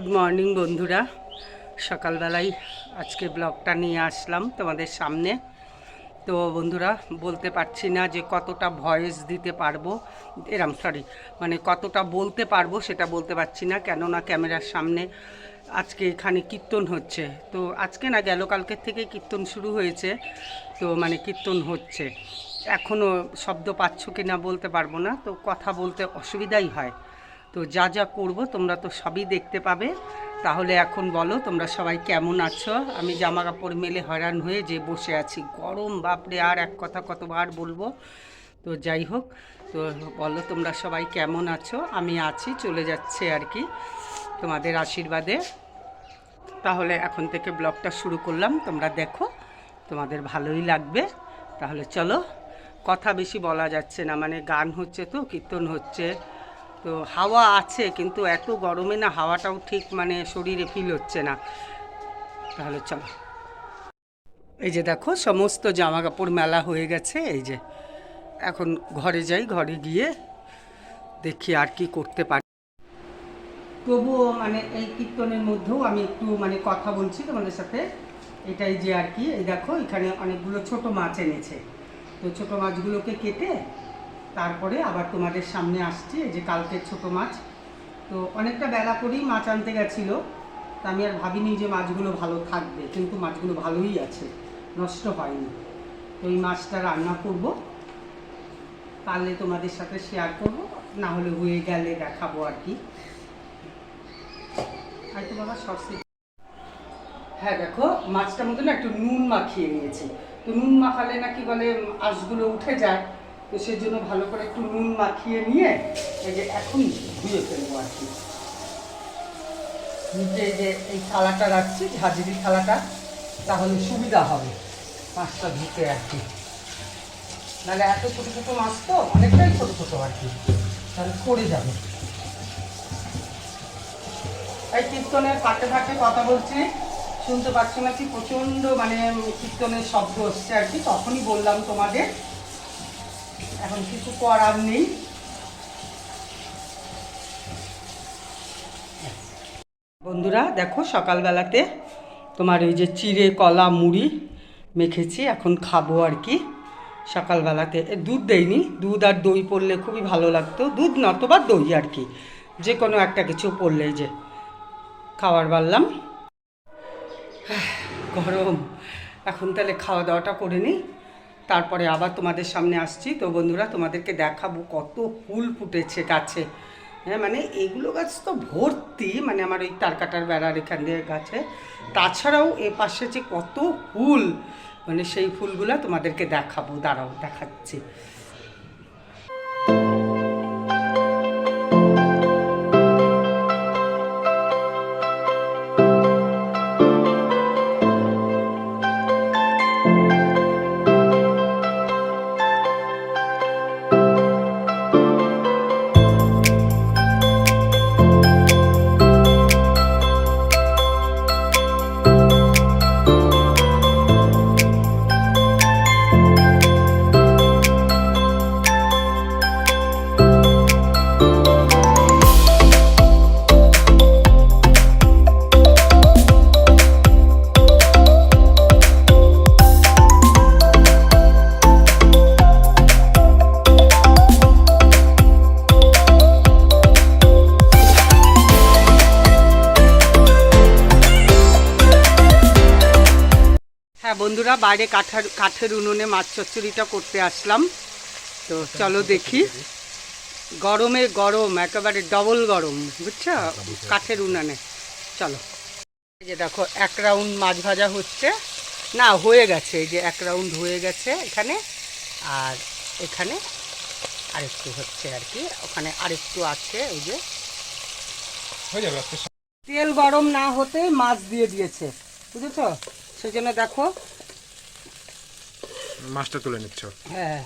Good morning বন্ধুরা। সকালবেলায় আজকে ব্লগটা নিয়ে আসলাম তোমাদের সামনে। তো বন্ধুরা, বলতে পারছি না যে কতটা ভয়েস দিতে পারব। এরম সরি মানে কতটা বলতে পারব সেটা বলতে পারছি না, কেননা ক্যামেরার সামনে আজকে এখানে কীর্তন হচ্ছে। তো আজকে না, গেল কালকের থেকে কীর্তন শুরু হয়েছে। তো মানে কীর্তন হচ্ছে। এখনও শব্দ পাচ্ছ কি না বলতে পারব না। তো কথা বলতে অসুবিধাই হয়। তো যা যা করব তোমরা তো সবই দেখতে পাবে। তাহলে এখন বলো তোমরা সবাই কেমন আছো? আমি জামা কাপড় মেলে হয়রান হয়ে যে বসে আছি। গরম, বাপরে, আর এক কথা কতবার বলব? তো যাই হোক, তো বলো তোমরা সবাই কেমন আছো? আমি আছি, চলে যাচ্ছে আর কি তোমাদের আশীর্বাদে। তাহলে এখন থেকে ব্লগটা শুরু করলাম। তোমরা দেখো, তোমাদের ভালোই লাগবে। তাহলে চলো, কথা বেশি বলা যাচ্ছে না। মানে গান হচ্ছে তো, কীর্তন হচ্ছে। তো হাওয়া আছে, কিন্তু এত গরমে না হাওয়াটাও ঠিক মানে শরীরে ফিল হচ্ছে না। তাহলে চলো। এই যে দেখো, সমস্ত জামা কাপড় মেলা হয়ে গেছে, এই যে। এখন ঘরে যাই, ঘরে গিয়ে দেখি আর কি করতে পারি। তবুও মানে এই কীর্তনের মধ্যেও আমি একটু মানে কথা বলছি তোমাদের সাথে। এটাই যে আর কি, এই দেখো, এখানে অনেকগুলো ছোট মাছ এনেছে। তো ছোট মাছগুলোকে কেটে তারপরে আবার তোমাদের সামনে আসছি, এই যে কালকের ছোট মাছ। তো অনেকটা বেলা করেই মাছ আনতে গেছিল। তা আমি আর ভাবিনি যে মাছগুলো ভালো থাকবে, কিন্তু মাছগুলো ভালোই আছে, নষ্ট হয়নি। তো এই মাছটা রান্না করব। পারলে তোমাদের সাথে শেয়ার করব, না হলে হয়ে গেলে দেখাবো আর কি। হয়তো বাবা সরষে হ্যাঁ দেখো, মাছটার মধ্যে না একটু নুন মাখিয়ে নিয়েছি। তো নুন মাখালে নাকি বলে আঁশগুলো উঠে যায়। তো সেই জন্য ভালো করে একটু নুন মাখিয়ে নিয়ে এই যে এখন ধুয়ে ফেলব আর কি। নিচে যে এই থালাটা রাখছি, ঝাঁঝরি থালাটা, তাহলে সুবিধা হবে মাছটা ধুতে আর কি। নাহলে এত ছোটো ছোটো মাছ তো অনেকটাই ছোটো ছোটো আর কি, তাহলে পড়ে যাবে। এই কীর্তনের ফাটে ফাটে কথা বলছি, শুনতে পাচ্ছ নাকি প্রচণ্ড মানে কীর্তনের শব্দ হচ্ছে আর কি, তখনই বললাম তোমাদের এখন কিছু করার নেই। বন্ধুরা, দেখো সকালবেলাতে তোমার ওই যে চিড়ে কলা মুড়ি মেখেছি, এখন খাব আর কি। সকালবেলাতে দুধ দেয়নি দুধ আর দই পড়লে খুবই ভালো লাগতো। দুধ নতবা দই আর কি। যে কোনো একটা কিছু পড়লে যে খাবার বাড়লাম গরম। এখন তাহলে খাওয়া দাওয়াটা করে নিই। তারপরে আবার তোমাদের সামনে আসছি। তো বন্ধুরা, তোমাদেরকে দেখাবো কত ফুল ফুটেছে গাছে। হ্যাঁ মানে এগুলো গাছ তো ভর্তি মানে আমার ওই তারকাটার বেড়ার এখান দিয়ে গাছে। তাছাড়াও এ পাশে যে কত ফুল মানে সেই ফুলগুলো তোমাদেরকে দেখাবো। দাঁড়াও, দেখাচ্ছি। হ্যাঁ বন্ধুরা বাইরে কাঠার কাঠের উনুনে মাছ চচ্চড়িটা করতে আসলাম। তো চলো দেখি। গরমে গরম একেবারে ডবল গরম বুঝছ? কাঠের উনানে। চলো। এই যে দেখো এক রাউন্ড মাছ ভাজা হচ্ছে। না হয়ে গেছে এই যে এক রাউন্ড হয়ে গেছে এখানে। আর এখানে আরেকটু হচ্ছে আর কি ওখানে আরেকটু আছে ওই যে। হয়ে তেল গরম না হতে মাছ দিয়ে দিয়েছে বুঝেছ? সেই জন্য দেখো। মাছটা তুলে নিচ্ছ। হ্যাঁ।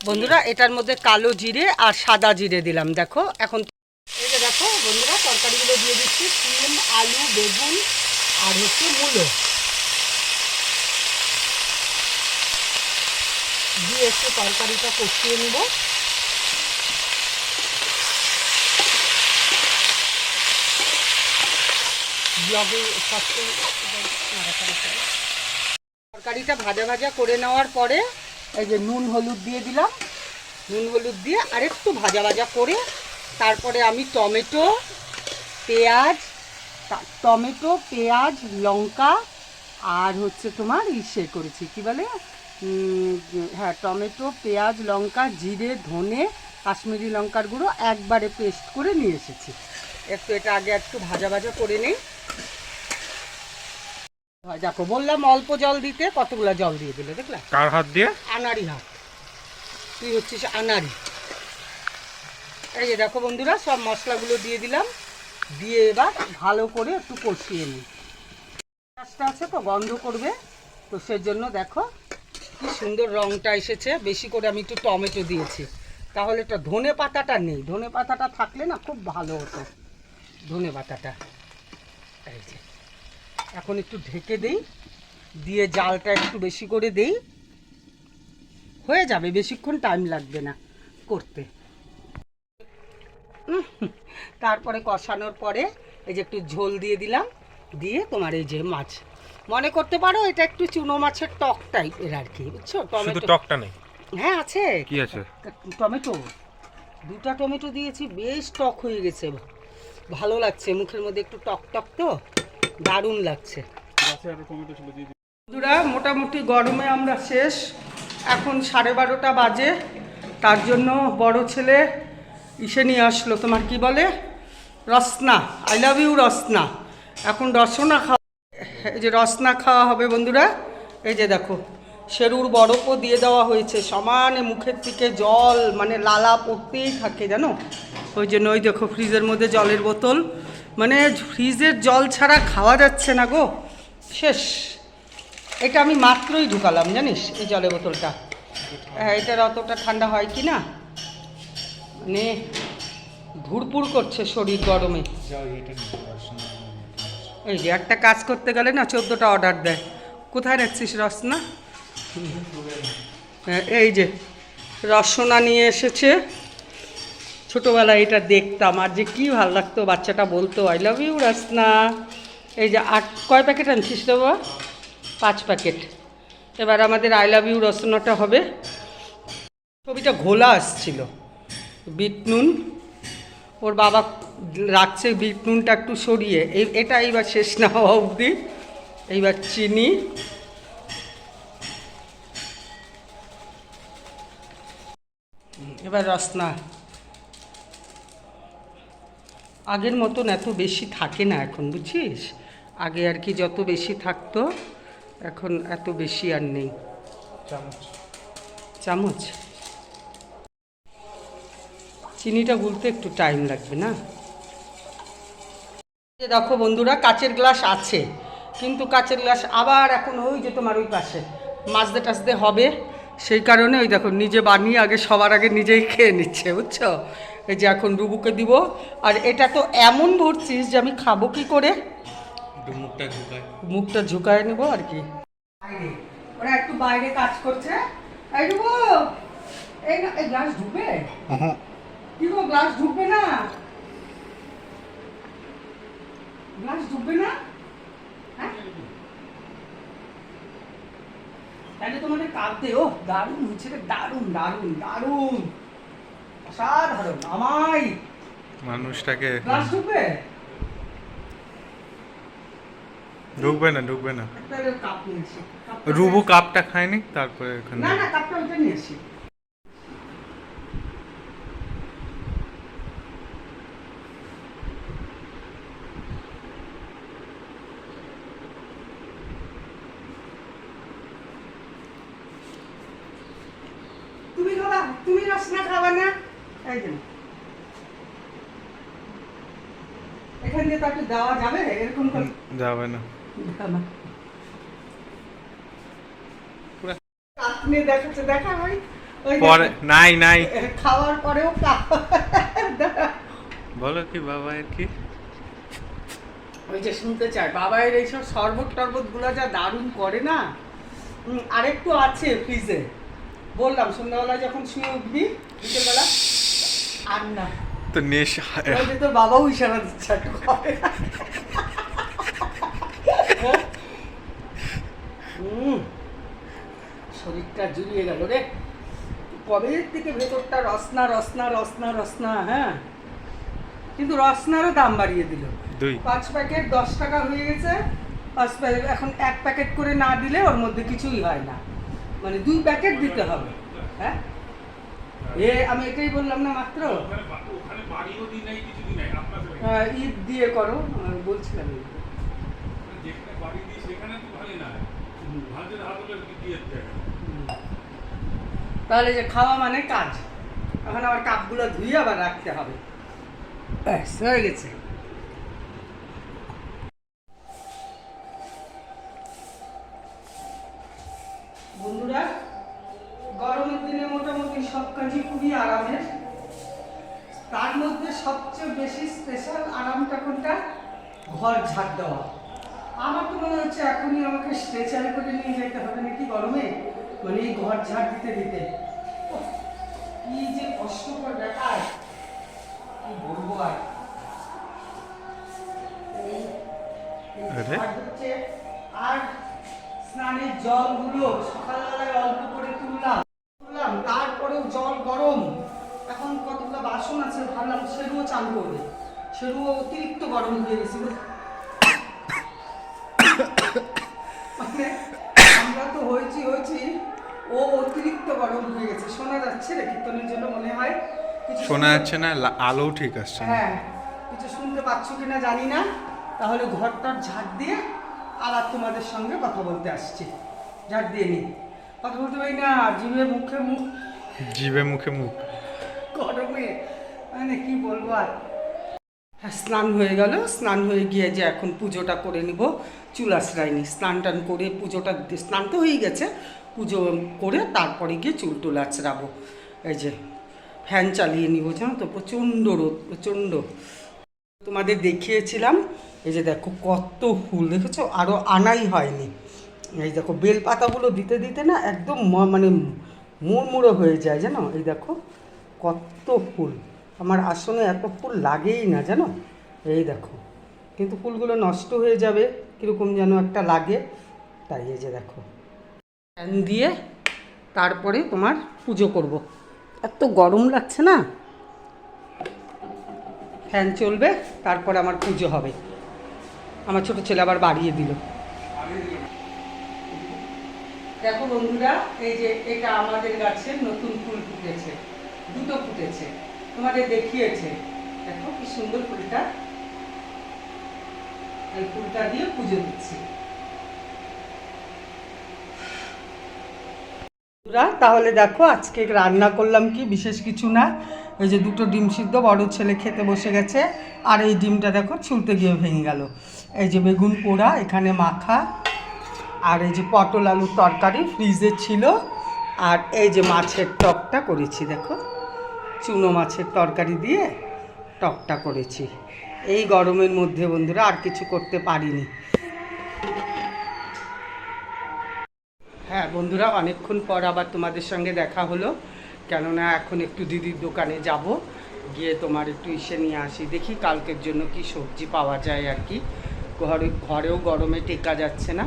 বন্ধুরা এটার মধ্যে কালো জিরে আর সাদা জিরে দিলাম দেখো। এখন এই যে দেখো বন্ধুরা তরকারিগুলো দিয়ে দিচ্ছি। সিম আলু বেগুন আর হচ্ছে মূলো। দিয়ে একটু তরকারিটা কষিয়ে নেব। ব্লগে তরকারিটা ভাজা ভাজা করে নেওয়ার পরে এই যে নুন হলুদ দিয়ে দিলাম। নুন হলুদ দিয়ে আরেকটু ভাজা ভাজা করে তারপরে আমি টমেটো, পেঁয়াজ টমেটো, পেঁয়াজ, লঙ্কা আর হচ্ছে তোমার ইসে করেছি, কি বলে? হ্যাঁ টমেটো, পেঁয়াজ, লঙ্কা, জিরে, ধনে, কাশ্মীরি লঙ্কার গুঁড়ো একবারে পেস্ট করে নিয়ে এসেছি। একটু এটা আগে একটু ভাজা ভাজা করে নিই। দেখো বললাম অল্প জল দিতে কতগুলো জল দিয়ে দিলে দেখলা? কার হাত দিয়ে? আনারি হাত। তুই হচ্ছিস আনারি এই যে দেখো বন্ধুরা সব মশলাগুলো দিয়ে দিলাম। দিয়ে এবার ভালো করে একটু কষিয়ে নিই। মাছটা আছে তো গন্ধ করবে। তো সেজন্য দেখো কি সুন্দর রংটা এসেছে। বেশি করে আমি একটু টমেটো দিয়েছি। তাহলে তো ধনে পাতাটা নেই। ধনে পাতাটা থাকলে না খুব ভালো হতো। ধনে পাতাটা। এই যে। এখন একটু ঢেকে দেই দিয়ে জালটা একটু বেশি করে দেই। হয়ে যাবে বেশিক্ষণ টাইম লাগবে না করতে। তারপরে কষানোর পরে এই যে একটু ঝোল দিয়ে দিলাম দিয়ে তোমার এই যে মাছ। মনে করতে পারো এটা একটু চুনো মাছের টক টাইপের আর কি বুঝছ? টমেটো। টকটা নেই? হ্যাঁ আছে। কি আছে? টমেটো। দুটা টমেটো দিয়েছি বেশ টক হয়ে গেছে ভালো লাগছে, মুখের মধ্যে একটু টক টক তো, দারুণ লাগছে। বন্ধুরা, মোটামুটি গরমে আমরা শেষ, এখন সাড়ে বারোটা বাজে, তার জন্য বড় ছেলে ইসে নিয়ে আসলো, তোমার কি বলে? Rasna I love you Rasna. এখন রসনা খাওয়া, এই যে রসনা খাওয়া হবে বন্ধুরা, এই যে দেখো, সেরুর বরফও দিয়ে দেওয়া হয়েছে, সমানে মুখের থেকে জল মানে লালা পড়তেই থাকে, জানো? ওই জন্য ওই দেখো ফ্রিজের মধ্যে জলের বোতল। মানে ফ্রিজের জল ছাড়া খাওয়া যাচ্ছে না গো। শেষ। এটা আমি মাত্রই ঢুকালাম জানিস? এই জলের বোতলটা। হ্যাঁ এটার অতটা ঠান্ডা হয় কি না? মানে ধুরপুর করছে শরীর গরমে। এই যে একটা কাজ করতে গেলে না চোদ্দোটা অর্ডার দেয়। কোথায় রাখছিস রসনা? হ্যাঁ, এই যে রসনা নিয়ে এসেছে। ছোটোবেলায় এটা দেখতাম, আর যে কী ভালো লাগতো, বাচ্চাটা বলতো আই লাভ ইউ রসনা। এই যে আট, কয় প্যাকেট আনছিস তো বাবা? পাঁচ প্যাকেট। এবার আমাদের আই লাভ ইউ রসনাটা হবে। ছবিটা ঘোলা আসছিল, বিট নুন। ওর বাবা রাখছে বিট নুনটা একটু সরিয়ে। এই এটা এইবার শেষ না হওয়া অবধি। এইবার চিনি। এবার রসনা। আগের মতন এত বেশি থাকে না এখন বুঝছিস? আগে আর কি যত বেশি থাকতো এখন এত বেশি আর নেই। চামচ। চামচ? চিনিটা গুলতে একটু টাইম লাগবে না? যে দেখো বন্ধুরা কাচের গ্লাস আছে কিন্তু কাচের গ্লাস আবার এখন ওই যে তোমার ওই পাশে মাজতে টাচতে হবে। সেই কারণে ওই দেখো নিজে বানিয়ে আগে সবার আগে নিজেই খেয়ে নিচ্ছে বুঝছ? এই যে এখন রুবুকে দিব। আর এটা তো এমন ভরছিস যে আমি খাব কি করে? মুখটা ঢুকায় মুখটা ঝুঁকায় নেব আর কি। ওরা একটু বাইরে কাজ করছে। এই এই গ্লাস ঢুকবে? কি গো গ্লাস ঢুকবে না? গ্লাস ঢুকবে না? হ্যাঁ? তাহলে তোমাদের কাঁদতে ও দারুণ হচ্ছে দারুণ দারুণ দারুণ। অসাধারণ আমাই মানুষটাকে গ্লাস ঢুকবে? ঢুকবে না ঢুকবে না। রুবু কাপটা খায়নি? তারপরে এখানে না না কাপটা ওইটা নিয়েছি। তুমি খাবা তুমি রসনা খাবা না? এখান দিয়ে তো একটু দেওয়া যাবে? এরকম করে? যাবে না। দাও। আপনি দেখাচ্ছে দেখা ভাই ওই পরে নাই নাই। খাওয়ার পরেও বলো কি বাবা এর কি? ওই যে শুনতে চাই। বাবাইয়ের এইসব শরবত টরবতগুলো যা দারুণ করে না? আরেকটু আছে ফ্রিজে বললাম সন্ধ্যাবেলা যখন শুয়ে উঠবি বিকেলবেলা শরীরটা জুড়িয়ে গেল রে। কবে থেকে ভেতরটা রসনা রসনা রসনা রসনা হ্যাঁ? কিন্তু রসনারও দাম বাড়িয়ে দিল। দুই। পাঁচ প্যাকেট দশ টাকা হয়ে গেছে। পাঁচ প্যাকেট এখন এক প্যাকেট করে না দিলে ওর মধ্যে কিছুই হয় না। মানে দুই প্যাকেট দিতে হবে। হ্যাঁ? এ আমি এটাই বললাম না মাত্র? আহ, ঈদ দিয়ে করো বলছিলাম। তাহলে যে খাওয়া মানে কাজ। এখন আবার কাপগুলো ধুয়ে আবার রাখতে হবে। ব্যাস হয়ে গেছে। বন্ধুরা গরমের দিনে মোটামুটি সব কাজই খুবই আরামের। তার মধ্যে সবচেয়ে বেশি স্পেশাল আরামটা কোনটা? ঘর ঝাড় দেওয়া। আমার তো মনে হচ্ছে এখনই আমাকে স্ট্রেচারে করে নিয়ে যেতে হবে নাকি গরমে? মানে এই ঘর ঝাড় দিতে দিতে। কি যে কষ্টকর ব্যাপার। কি বলব আর? আরে? স্নানের জলগুলো সকালবেলায় অল্প করে তুললাম তুললাম তারপরেও জল গরম এখন কতগুলো বাসন আছে ভাবলাম সেগুলো চান করবে সেগুলো অতিরিক্ত গরম হয়ে গেছিল মানে আমরা তো হয়েছি হয়েছি ও অতিরিক্ত গরম হয়ে গেছে। শোনা যাচ্ছে রে কীর্তনের জন্য মনে হয় কিছু শোনা যাচ্ছে না আলো ঠিক আসছে হ্যাঁ কিছু শুনতে পাচ্ছ কিনা জানি না। তাহলে ঘরটার ঝাড় দিয়ে আবার তোমাদের সঙ্গে কথা বলতে আসছি। ঝাড় দিয়ে নি। কথা বলতে পারি না জিভে মুখে মুখ। জিভে মুখে মুখ। গরমে মানে কি বলব আর? হ্যাঁ স্নান হয়ে গেল, স্নান হয়ে গিয়ে যে এখন পুজোটা করে নিব, চুল আশ্রায়নি। স্নান টান করে পুজোটা স্নান তো হয়ে গেছে, পুজো করে তারপরে গিয়ে চুল টুল আছড়াবো। এই যে, ফ্যান চালিয়ে নিব, জানো তো, প্রচণ্ড রোদ, প্রচণ্ড। তোমাদের দেখিয়েছিলাম, এই যে দেখো কত ফুল, দেখেছ? আরও আনাই হয়নি। এই দেখো বেল পাতাগুলো দিতে দিতে না একদম মানে মুড়মুড়ো হয়ে যায়, জানো? এই দেখো, কত ফুল। আমার আসনে এত ফুল লাগেই না, জানো? এই দেখো, কিন্তু ফুলগুলো নষ্ট হয়ে যাবে, কীরকম যেন একটা লাগে। তাই এই যে দেখো ফ্যান দিয়ে তারপরে তোমার পুজো করব। এত গরম লাগছে না? ফ্যান চলবে, তারপরে আমার পুজো হবে। আমার ছোট ছেলে আবার বাড়িয়ে দিল। দেখো বন্ধুরা, এই যে এটা আমাদের গাছে নতুন ফুল ফুটেছে, দুটো ফুটেছে। তোমাদের দেখিয়েছে। দেখো কি সুন্দর ফুলটা। এই ফুলটা দিয়ে পুজো দিচ্ছি। তাহলে দেখো, আজকে রান্না করলাম কি? বিশেষ কিছু না। এই যে দুটো ডিম সিদ্ধ, বড় ছেলে খেতে বসে গেছে। আর এই ডিমটা দেখো, ছুলতে গিয়ে ভেঙে গেল। এই যে বেগুন পোড়া, এখানে মাখা। আর এই যে পটল আলুর তরকারি, ফ্রিজে ছিল। আর এই যে মাছের টকটা করেছি, দেখো। চুনো মাছের তরকারি দিয়ে টকটা করেছি। এই গরমের মধ্যে বন্ধুরা আর কিছু করতে পারিনি। হ্যাঁ বন্ধুরা, অনেকক্ষণ পর আবার তোমাদের সঙ্গে দেখা হলো। কেননা এখন একটু দিদির দোকানে যাব। গিয়ে তোমার একটু ইসে নিয়ে আসি। দেখি কালকের জন্য কি সবজি পাওয়া যায় আর কি। ঘরে, ঘরেও গরমে টেকা যাচ্ছে না।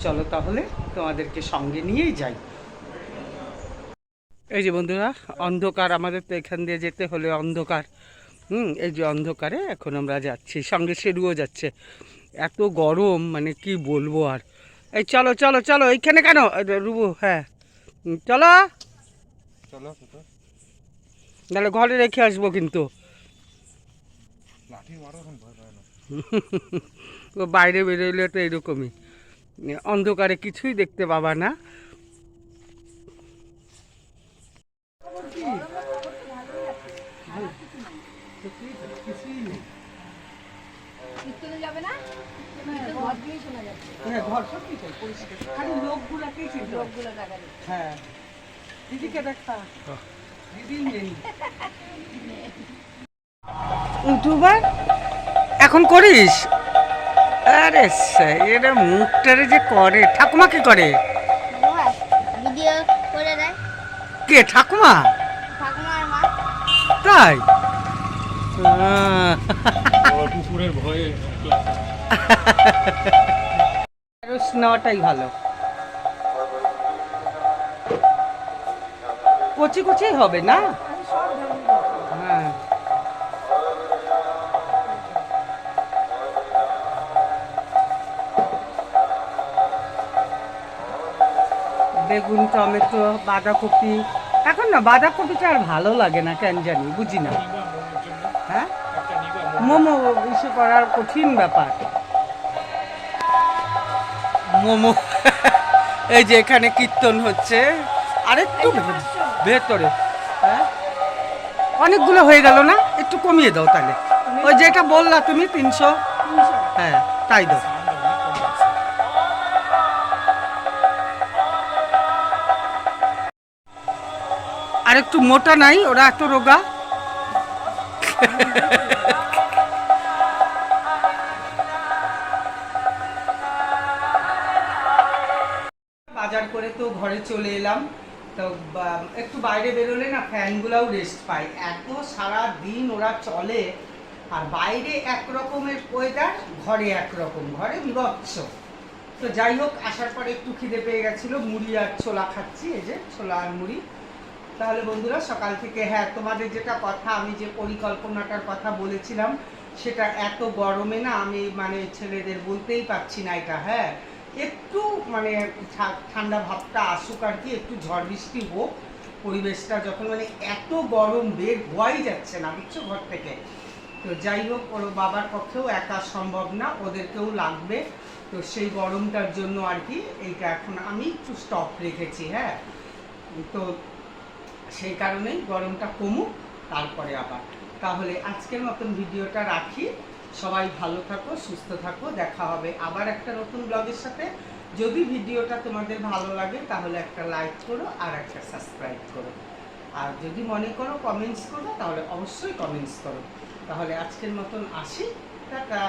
চলো তাহলে তোমাদেরকে সঙ্গে নিয়েই যাই। এই যে বন্ধুরা অন্ধকার আমাদের তো এখান দিয়ে যেতে হলে অন্ধকার। হুম এই যে অন্ধকারে এখন আমরা যাচ্ছি সঙ্গে সেরুও যাচ্ছে। এত গরম মানে কি বলব আর। এই চলো চলো চলো এইখানে কেন? রুবু হ্যাঁ। চলো। চলো তাহলে ঘরে রেখে আসব কিন্তু। বাইরে বেরোলে তো এরকমই। অন্ধকারে কিছুই দেখতে পাবা না। কীর্তনে যাবে না? ঘর দিয়েই শোনা যাচ্ছে। হ্যাঁ ঘর সত্যি তো পরিষ্কার। খালি লোকগুলাকেই চিনতে লোকগুলো দেখা হ্যাঁ। দিদিকে দেখা। দিদি নেই ইউটিউবার এখন করিস? আরে সে- এরা মুখটারে যে করে। ঠাকুমা কি করে? ভিডিও করে দেয়। কে ঠাকুমা? ঠাকুমার মা। তাই? কুকুরের ভালো। কচি কচি হবে না? হ্যাঁ। বেগুন, টমেটো, বাঁধাকপি। এখন না, বাঁধাকপিটা আর ভালো লাগে না, কেন জানি, বুঝি না। মোমো ইসে করার কঠিন ব্যাপার। মোমো। এই যে এখানে কীর্তন হচ্ছে। আরেকটু ভেতরে। হ্যাঁ? অনেকগুলো হয়ে গেল না? একটু কমিয়ে দাও তাহলে। ওই যেটা বললা তুমি তিনশো? হ্যাঁ তাই দাও। আর একটু মোটা নাই ওরা এত রোগা। ঘরে চলে এলাম। তো একটু বাইরে বেরোলে না ফ্যানগুলোও রেস্ট পায়। এত সারা দিন ওরা চলে, আর বাইরে এক রকমের ওয়েদার ঘরে এক রকম ঘরে বিভৎস তো যাই হোক, আসার পরে একটু খিদে পেয়ে গেছিল। মুড়ি আর ছোলা খাচ্ছি, এই যে ছোলা আর মুড়ি। তাহলে বন্ধুরা, সকাল থেকে হ্যাঁ তোমাদের যেটা কথা, আমি যে পরিকল্পনাটার কথা বলেছিলাম, সেটা এত গরমে না আমি মানে ছেলেদের বলতেই পারছি না এটা হ্যাঁ। একটু মানে ঠান্ডা ভাবটা আসুক আর কি, একটু ঝড় বৃষ্টি হোক, পরিবেশটা যখন মানে এত গরম বের হওয়াই যাচ্ছে না, বুঝছ ঘর থেকে। তো যাই হোক, ওর বাবার পক্ষেও একা সম্ভব না, ওদেরকেও লাগবে। তো সেই গরমটার জন্য আর কি, এইটা এখন আমি একটু স্টপ রেখেছি হ্যাঁ। তো সেই কারণেই গরমটা কমুক, তারপরে আবার। তাহলে আজকের মতন ভিডিওটা রাখি। সবাই ভালো থাকো, সুস্থ থাকো, দেখা হবে আবার একটা নতুন ব্লগের সাথে। যদি ভিডিওটা তোমাদের ভালো লাগে, তাহলে একটা লাইক করো আর একটা সাবস্ক্রাইব করো। আর যদি মনে করো কমেন্টস করো, তাহলে অবশ্যই কমেন্টস করো। তাহলে আজকের মতন আসি। টাটা!